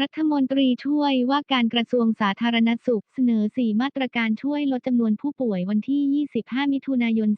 รัฐมนตรีช่วยว่าการกระทรวงสาธารณสุขเสนอ 4 มาตรการช่วยลดจำนวนผู้ป่วยวันที่ 25 มิถุนายน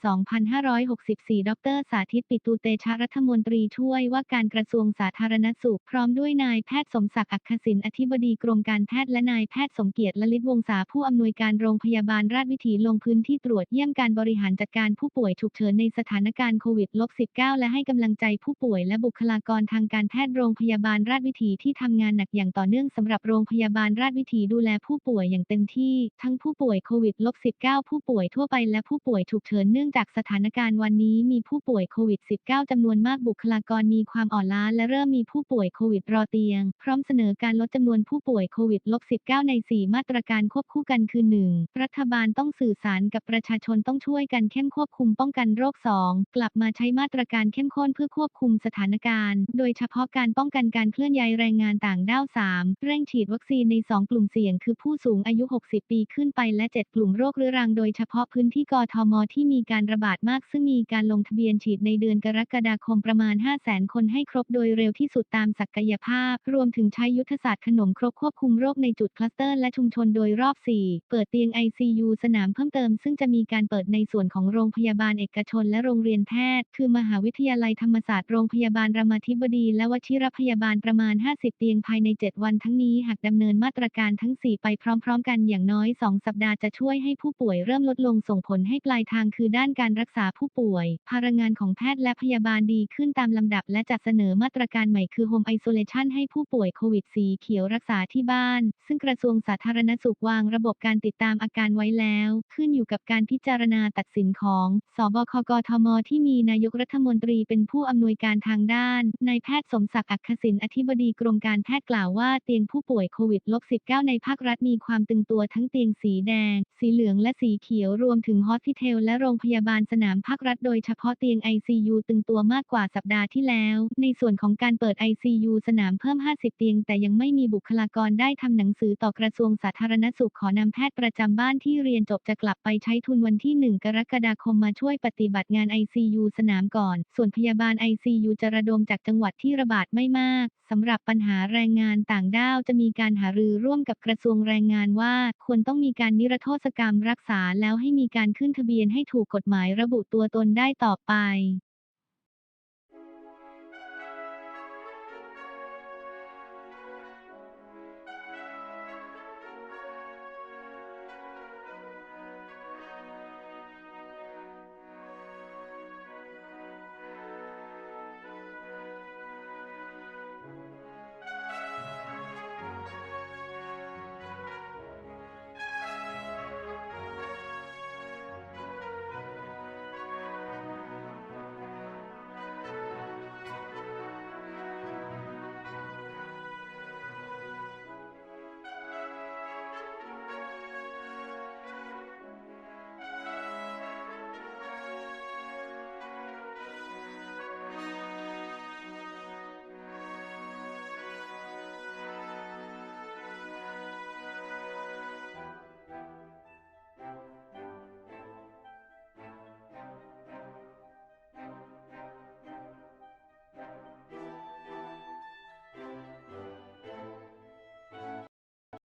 2564 ดร สาธิตปิตุเตชะรัฐมนตรีช่วยว่าการกระทรวงสาธารณสุข พร้อมด้วยนายแพทย์สมศักดิ์อักขสินอธิบดีกรมการแพทย์และนายแพทย์สมเกียรติลลิตวงศาผู้อำนวยการโรงพยาบาลราชวิถีลงพื้นที่ตรวจเยี่ยมการบริหารจัดการผู้ป่วยฉุกเฉินในสถานการณ์โควิด -19 และให้กำลังใจผู้ป่วยและบุคลากรทางการแพทย์โรงพยาบาลราชวิถีที่ทำงานหนักอย่างต่อเนื่องสำหรับโรงพยาบาลราชวิถีดูแลผู้ป่วยอย่างเต็มที่ ทั้งผู้ป่วยโควิด -19 ผู้ป่วยทั่วไปและผู้ป่วยฉุกเฉินเนื่องจากสถานการณ์วันนี้มีผู้ป่วยโควิด -19 จำนวนมากบุคลากรมีความอ่อนล้าและเริ่มมีผู้ป่วยโควิดรอเตียง พร้อมเสนอการลดจำนวนผู้ป่วยโควิด -19 ใน 4 มาตรการควบคู่กันคือ 1. รัฐบาลต้องสื่อสารกับประชาชนต้องช่วยกันเข้มควบคุมป้องกันโรค 2. กลับมาใช้มาตรการเข้มข้นเพื่อควบคุมสถานการณ์ โดยเฉพาะการป้องกันการเคลื่อนย้ายแรงงานต่างด้าว 3. เร่งฉีดวัคซีนใน 2 กลุ่มเสี่ยง คือผู้สูงอายุ 60 ปีขึ้นไปและ 7 กลุ่มโรคเรื้อรังโดยเฉพาะพื้นที่กทม ที่มีการระบาดมาก ซึ่งมีการลงทะเบียนฉีดในเดือนกรกฎาคมประมาณ 500,000 คนให้ครบโดยเร็วที่สุดตามศักยภาพ รวมถึงใช้ยุทธศาสตร์ขนมครกควบคุมโรคในจุดคลัสเตอร์และชุมชนโดยรอบ 4 เปิดเตียง ICU สนามเพิ่มเติม ซึ่งจะมีการเปิดในส่วนของโรงพยาบาลเอกชนและโรงเรียนแพทย์ คือมหาวิทยาลัยธรรมศาสตร์โรงพยาบาลรามาธิบดี และวชิรพยาบาลประมาณ 50 เตียงภายใน7 วันทั้งนี้หากดำเนินมาตรการทั้ง 4 ไปพร้อมๆ กันอย่างน้อย 2 สัปดาห์จะช่วยให้ผู้ป่วยเริ่มลดลงส่งผลให้ปลายทางคือด้านการรักษาผู้ป่วย พลังงานของแพทย์และพยาบาลดีขึ้นตามลำดับและจัดเสนอมาตรการใหม่คือ Home Isolation ให้ผู้ป่วยโควิดสีเขียวรักษาที่บ้าน ซึ่งกระทรวงสาธารณสุขวางระบบการติดตามอาการไว้แล้ว ขึ้นอยู่กับการพิจารณาตัดสินของ สบคกทม ที่มีนายกรัฐมนตรีเป็นผู้อำนวยการทางด้านนายแพทย์สมศักดิ์อักขสินอธิบดีกรมการแพทย์กล่าวว่าเตียงผู้ป่วยโควิดลบ19ในภาครัฐมีความตึงตัวทั้งเตียงสีแดง สีเหลืองและสีเขียวรวมถึงฮอสพิทลและโรงพยาบาลสนามภาครัฐโดยเฉพาะเตียง ICU ตึงตัวมากกว่าสัปดาห์ที่แล้ว ในส่วนของการเปิด ICU สนามเพิ่ม 50 เตียง แต่ยังไม่มีบุคลากรได้ทำหนังสือต่อกระทรวงสาธารณสุขขอนำแพทย์ประจำบ้านที่เรียนจบจะกลับไปใช้ทุนวันที่ 1 กรกฎาคมมาช่วยปฏิบัติงาน ICU สนามก่อน ส่วนพยาบาล ICU จะระดมจากจังหวัดที่ระบาดไม่มากสำหรับปัญหาแรงงานต่างด้าวจะมีการหารือร่วมกับกระทรวงแรงงานว่า ควรต้องมีการนิรโทษกรรมรักษาแล้วให้มีการขึ้นทะเบียนให้ถูกกฎหมายระบุตัวตนได้ต่อไป